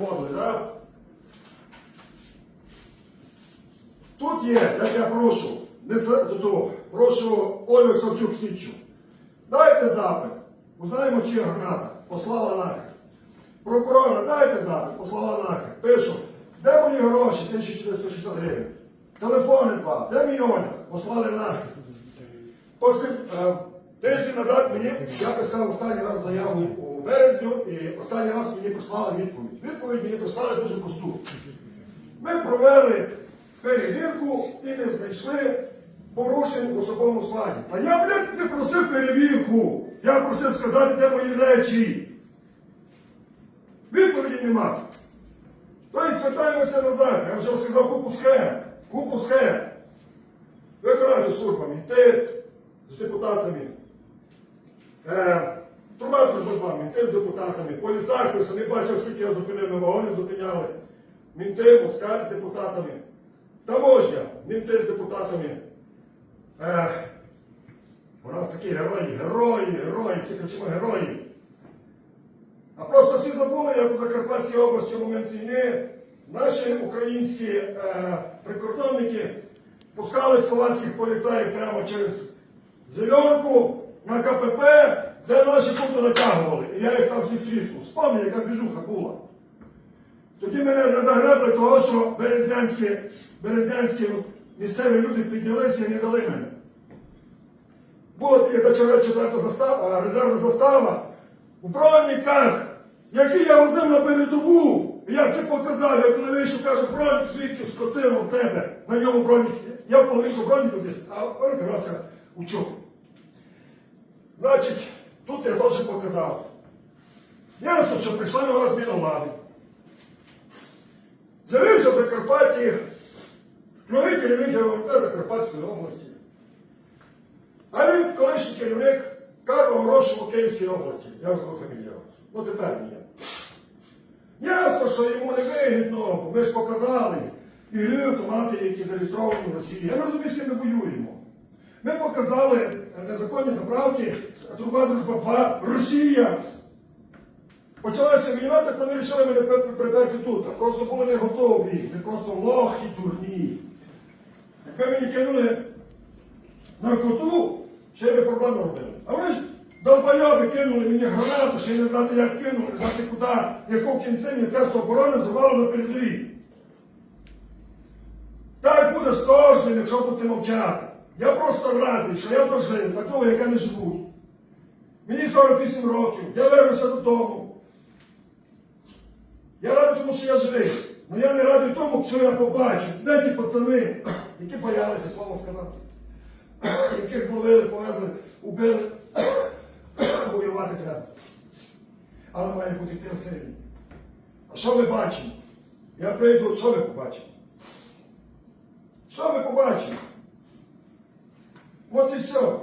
проводили, так? Тут є, як я прошу, не до прошу Олю Савчук слідчу. Дайте запит. Узнаємо, чи є граната. Послала нахер. Прокурора, дайте запит, послала нахер. Пишу, де мої гроші? 1460 гривень. Телефони два, де мій одяг? Послали нахер. Е, тиждень назад мені я писав останній раз заяву у березню і останній раз мені прислали відповідь. Відповідь мені прислали дуже просту. Ми провели перевірку і не знайшли порушень в особовому складі. А я, блядь, не просив перевірку. Я просив сказати, де мої речі. Відповіді нема. Тобто звертаємося назад. Я вже сказав купу схем. Купу схем. Виконати службами, йти з депутатами. Е, Труба дружбами, йти з депутатами, поліцай, ви самі бачили, скільки я зупинив, ми вагони зупиняли. Мінти, москаль з депутатами. Таможня, мінти з депутатами. Е, у нас такі герої, герої, герої, всі кричимо герої. А просто всі забули, як у Закарпатській області в момент війни наші українські е, прикордонники пускали словацьких поліцаїв прямо через зеленку на КПП, де наші куто натягували. І я їх там всіх тріснув. Спомню, яка біжуха була. Тоді мене не загребли того, що березнянські, березнянські місцеві люди піднялися і не дали мене. Була та четверта застава, резервна застава у броніках, які я возив на передову. І я це показав, я коли вийшов, кажу, бронік звідки скотило в тебе. На ньому бронік. Я половинку броніку десь, а він казався у чому. Значить, тут я теж показав. Ясно, що прийшла нова зміна влади. З'явився в Закарпатті новий керівник ГВП Закарпатської області. А він колишній керівник Карного Грошову Київської області. Я вже фамілію. Ну тепер ні. Ясно, що йому не вигідно, ми ж показали І ігри автомати, які зареєстровані в Росії. Я не розумію, з ким ми воюємо. Ми показали незаконні заправки, труба дружба 2, Росія. Почалася війна, так вони вирішили мене приперти тут. Просто були не готові. Ми просто лохи дурні. Якби мені кинули наркоту, ще би проблему робили. А вони ж долбойоби кинули мені гранату, ще й не знати, як кинули, не знати куди, яку кінці Міністерство оборони зірвало на передовій. Так буде з кожним, якщо будете мовчати. Я просто радий, що я дожив, такого, яка не живуть. Мені 48 років, я вернуся додому. Я радий тому, що я живий. Але я не радий тому, що я побачив. Де ті пацани, які боялися слово сказати, яких зловили, повезли, убили, воювати треба. Але має бути сильний. А що ми бачимо? Я прийду, що ми побачимо? Що ми побачимо? От і все. Я